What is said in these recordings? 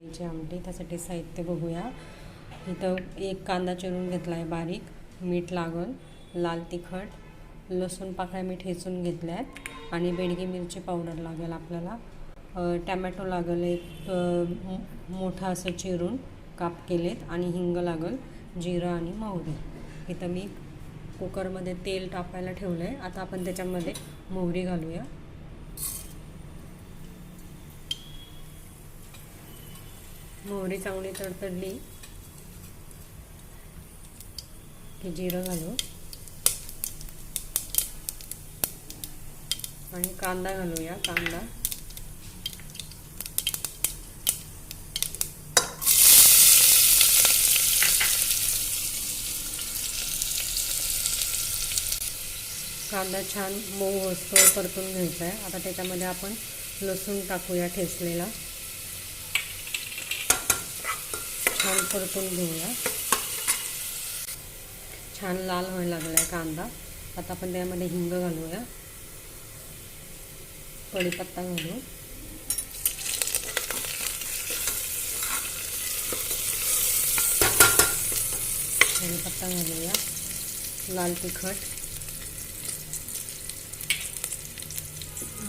ची आमटी त्यासाठी साहित्य बघूया. इथं एक कांदा चिरून घेतला आहे बारीक मीठ लागून लाल तिखट लसूण पाकळ्या मी ठेचून घेतल्या आहेत आणि बेडगी मिरची पावडर लागेल आपल्याला. टॅमॅटो लागेल एक मोठं मोठा असं चिरून काप केलेत आणि हिंग लागेल जिरं आणि मोहरी इथं मी कुकरमध्ये तेल टाकायला ठेवलं आहे आता आपण त्याच्यामध्ये मोहरी घालूया. मोहरी चांगली तडतडली. की जिरं घालू आणि कांदा घालूया कांदा. कांदा छान मऊ असतो परतून घ्यायचा आहे. आता त्याच्यामध्ये आपण लसूण टाकूया ठेचलेला. छान परतून घेऊया. छान लाल व्हायला लागला आहे कांदा. आता आपण त्यामध्ये हिंग घालूया. कढीपत्ता घालू. कढीपत्ता घालूया. लाल तिखट.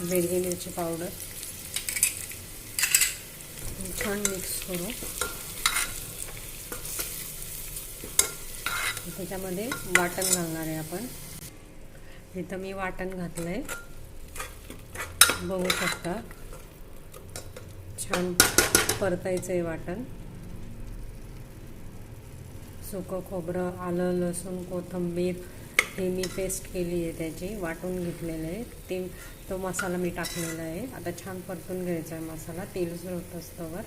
बेडगी मिरची पावडर. छान मिक्स करू. त्याच्यामध्ये वाटण घालणार आहे आपण. इथं मी वाटण घातलं आहे बघू शकता. छान परतायचं आहे वाटण. सुकं खोबरं आलं लसूण कोथिंबीर हे मी पेस्ट केली आहे त्याची. वाटून घेतलेलं आहे. ते तो मसाला मी टाकलेला आहे. आता छान परतून घ्यायचा आहे मसाला. तेल सुरत असतोवर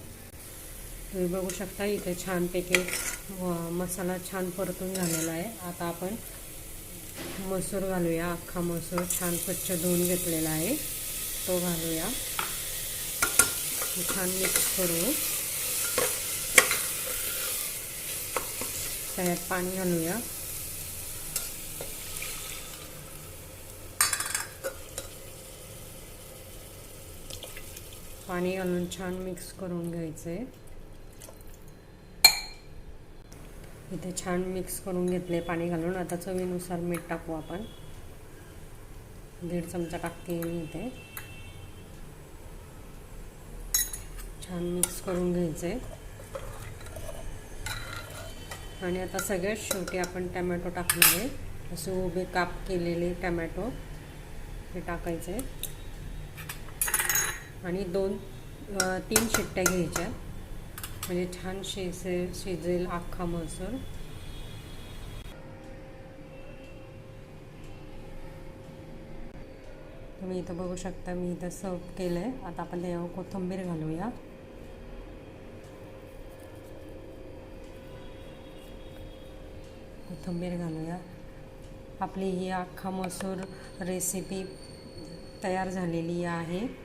तुम्ही बघू शकता इथे छानपैकी व- मसाला छान परतून झालेला आहे. आता आपण मसूर घालूया. अख्खा मसूर छान स्वच्छ धुवून घेतलेला आहे. तो घालूया. छान मिक्स करू. त्यात पाणी घालूया. पाणी घालून छान मिक्स करून घ्यायचं. आहे इथे छान मिक्स करून घेतले पाणी घालून. आता चवीनुसार मीठ टाकू आपण. दीड चमचा टाकते मी इथे. छान मिक्स करून घ्यायचे. आणि आता सगळ्यात शेवटी आपण टमॅटो टाकणार आहे. असे उभे काप केलेले टमॅटो हे टाकायचे. आणि दोन तीन शिट्ट्या घ्यायच्या. म्हणजे छान शिजेल शिजेल अख्खा मसूर. तुम्ही इथं बघू शकता मी इथं सर्व केलं आहे आता आपण त्याच्यावर कोथिंबीर घालूया. कोथिंबीर घालूया. आपली ही अख्खा मसूर रेसिपी तयार झालेली आहे.